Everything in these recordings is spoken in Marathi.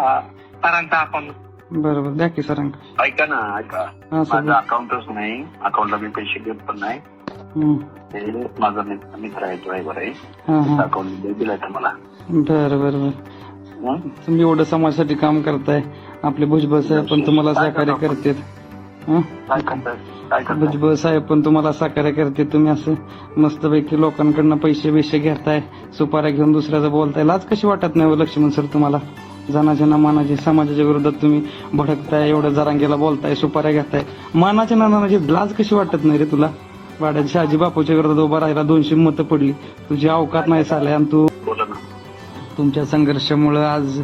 सरांचा अकाउंट बरोबर द्या की सरांक ऐका ना ऐका. हा सर माझं अकाउंटच नाही अकाउंटला मी पैसे देत पण नाही. हं. ते माझा मित्र मित्र आहे ड्रायव्हर आहे. हा हा. अकाउंट दिलाय तर मला बरं बरं बरं. हं? तुम्ही एवढं समाजासाठी काम करताय. आपले भुजबळ साहेब पण तुम्हाला सहकार्य करतात हं? काय काय भुजबळ साहेब पण तुम्हाला सहकार्य करते तुम्ही असं मस्तपैकी लोकांकडनं पैसे बिशे घेताय. सुपाऱ्या घेऊन दुसऱ्याचं बोलताय. लाज कशी वाटत नाही हो लक्ष्मण सर तुम्हाला? जनाच्या ना मानाची समाजाच्या विरोधात तुम्ही भडकताय एवढं जरांगेला बोलताय सुपाऱ्या घेताय. मानाच्या ना नानाची लाज कशी वाटत नाही रे तुला? वाड्यात शहाजी बापूच्या विरोधात उभा राहिला दोनशे मतं पडली. तुझी अवकात नाही चालय आणि तू तुमच्या संघर्षामुळं आज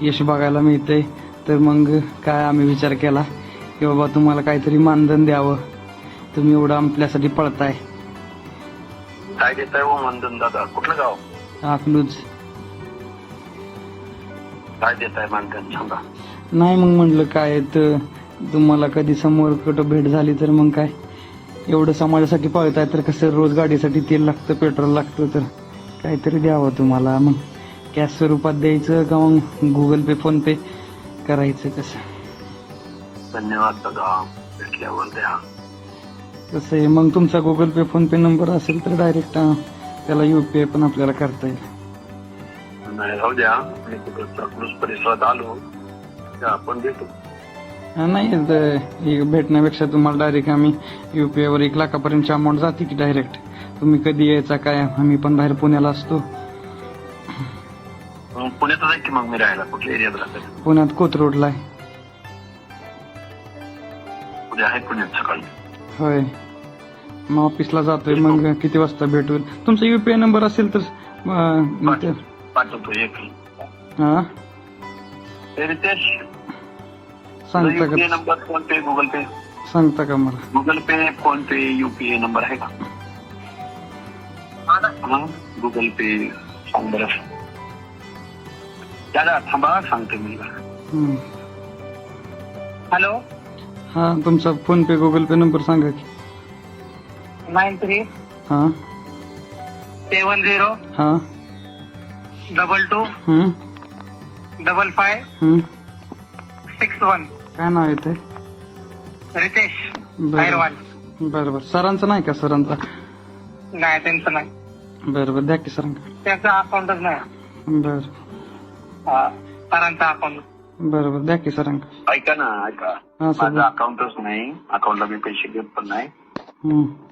यश बघायला मिळतंय. तर मग काय आम्ही विचार केला की बाबा तुम्हाला काहीतरी मानधन द्यावं. तुम्ही एवढं आपल्यासाठी पळताय. काय देताय हो मानधन दादा? कुठलं गाव? अकलूज. काय देताय मानधन सांगा. नाही मग म्हटलं काय तर तुम्हाला कधी समोर कुठं भेट झाली तर मग काय? एवढं समाजासाठी पळताय तर कसं रोज गाडीसाठी तेल लागतं पेट्रोल लागतं तर काहीतरी द्यावं तुम्हाला. मग कॅश स्वरूपात द्यायचं का मग गुगल पे फोन पे करायचं कसं? धन्यवाद भेटल्यावर द्या. कसं आहे मग तुमचा गुगल पे फोन पे नंबर असेल तर डायरेक्ट त्याला युपीआय पण आपल्याला करता येईल. नाही राहू द्या. मी तिकडं परिसरात आलो. आपण हा, नाही भेटण्यापेक्षा तुम्हाला डायरेक्ट आम्ही युपीआय वर एक लाखापर्यंतची अमाऊंट जाते की डायरेक्ट तुम्ही कधी यायचा काय? आम्ही पण बाहेर पुण्याला असतो. मग पुण्यातच आहे की मग मी राहायला? कुठल्या एरियात राहतो? पुण्यात कोथरूडला आहे. उद्या आहे पुण्यात सकाळी. होय. मग ऑफिसला जातोय मग किती वाजता भेटूल तुमचा युपीआय नंबर असेल तर एक हा? रितेश सांगता का नंबर फ़ोन पे? Google Pay. सांगता का मला Google Pay PhonePe number आहे का हा? गुगल पे सांग बरं दादा थांबा सांगते मी हम्म. हॅलो? हा तुमचा फ़ोन पे गुगल पे नंबर सांगा की नाईन थ्री हा। सेवन झिरो हा। डबल टू हम्म. डबल फाय हम्म. सिक्स वन काय नाव येते रितेश बरं. बरं बरं. सरांचं नाही का सरांचा? नाही त्यांचं नाही. बरं बरं. द्या की सरांका त्यांचं अकाउंटच नाही. बरं. हा, सरांचा अकाउंट बरं बरं. द्या की सरांका ऐका ना ऐका. हा सर. माझं अकाउंटच नाही. अकाउंटला मी पैसे देत पण नाही. हम्म.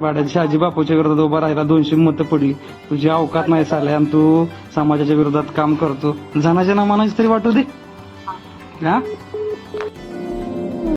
वाड्यात शहाजी बापूच्या विरोधात उभा राहिला दोनशे मतं पडली. तुझी अवकात नाही चालय आणि तू समाजाच्या विरोधात काम करतो. जनाच्या ना तरी वाटू दे. हा?